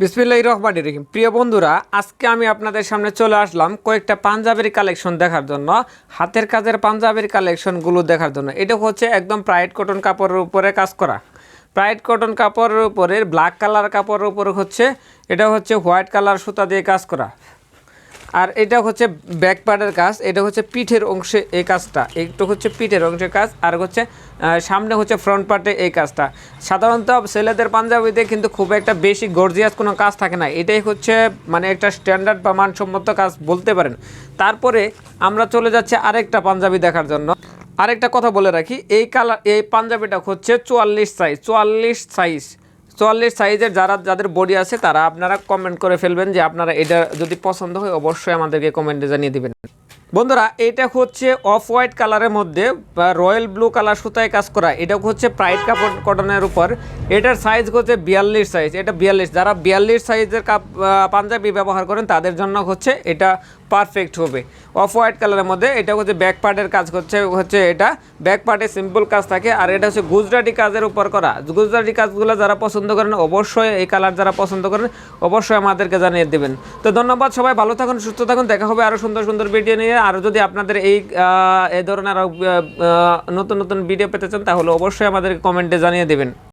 বিসমিল্লাহ রহমান রহিম। প্রিয় বন্ধুরা, আজকে আমি আপনাদের সামনে চলে আসলাম কয়েকটা পাঞ্জাবের কালেকশন দেখার জন্য, হাতের কাজের পাঞ্জাবের কালেকশনগুলো দেখার জন্য। এটা হচ্ছে একদম প্রাইড কটন কাপড়ের উপরে কাজ করা। প্রাইড কটন কাপড়ের উপরে ব্ল্যাক কালার কাপড়ের উপরে হচ্ছে, এটা হচ্ছে হোয়াইট কালার সুতা দিয়ে কাজ করা। আর এটা হচ্ছে ব্যাক পার্টের কাজ, এটা হচ্ছে পিঠের অংশে এই কাজটা। একটু হচ্ছে পিঠের অংশের কাজ, আর হচ্ছে সামনে হচ্ছে ফ্রন্ট পার্টে এই কাজটা। সাধারণত ছেলেদের পাঞ্জাবিতে কিন্তু খুব একটা বেশি গর্জিয়াস কোনো কাজ থাকে না। এটাই হচ্ছে মানে একটা স্ট্যান্ডার্ড বা মানসম্মত কাজ বলতে পারেন। তারপরে আমরা চলে যাচ্ছি আরেকটা পাঞ্জাবি দেখার জন্য। আরেকটা কথা বলে রাখি, এই কালার এই পাঞ্জাবিটা হচ্ছে চুয়াল্লিশ সাইজ চুয়াল্লিশ সাইজ চুয়াল্লিশ সাইজের যারা, যাদের বডি আছে, তারা আপনারা কমেন্ট করে ফেলবেন যে আপনারা এটা যদি পছন্দ হয়, অবশ্যই আমাদেরকে কমেন্টে জানিয়ে দিবেন। বন্ধুরা, এটা হচ্ছে অফ হোয়াইট কালারের মধ্যে রয়্যাল ব্লু কালার সুতায় কাজ করা। এটা হচ্ছে প্রাইড কাপড় কটনের উপর। এটার সাইজ হচ্ছে বিয়াল্লিশ সাইজ এটা বিয়াল্লিশ। যারা বিয়াল্লিশ সাইজের কাপ পাঞ্জাবি ব্যবহার করেন, তাদের জন্য হচ্ছে এটা পারফেক্ট হবে। অফ হোয়াইট কালারের মধ্যে এটা হচ্ছে ব্যাক পার্টের কাজ করছে হচ্ছে এটা। ব্যাক পার্টে সিম্পল কাজ থাকে, আর এটা হচ্ছে গুজরাটি কাজের উপর করা। গুজরাটি কাজগুলো যারা পছন্দ করেন, অবশ্যই এই কালার যারা পছন্দ করেন, অবশ্যই আমাদেরকে জানিয়ে দেবেন। তো ধন্যবাদ সবাই, ভালো থাকুন, সুস্থ থাকুন। দেখা হবে আরও সুন্দর সুন্দর ভিডিও নিয়ে। আর যদি আপনাদের এই এ ধরনের নতুন নতুন ভিডিও পেতে চান, তাহলে অবশ্যই আমাদেরকে কমেন্টে জানিয়ে দেবেন।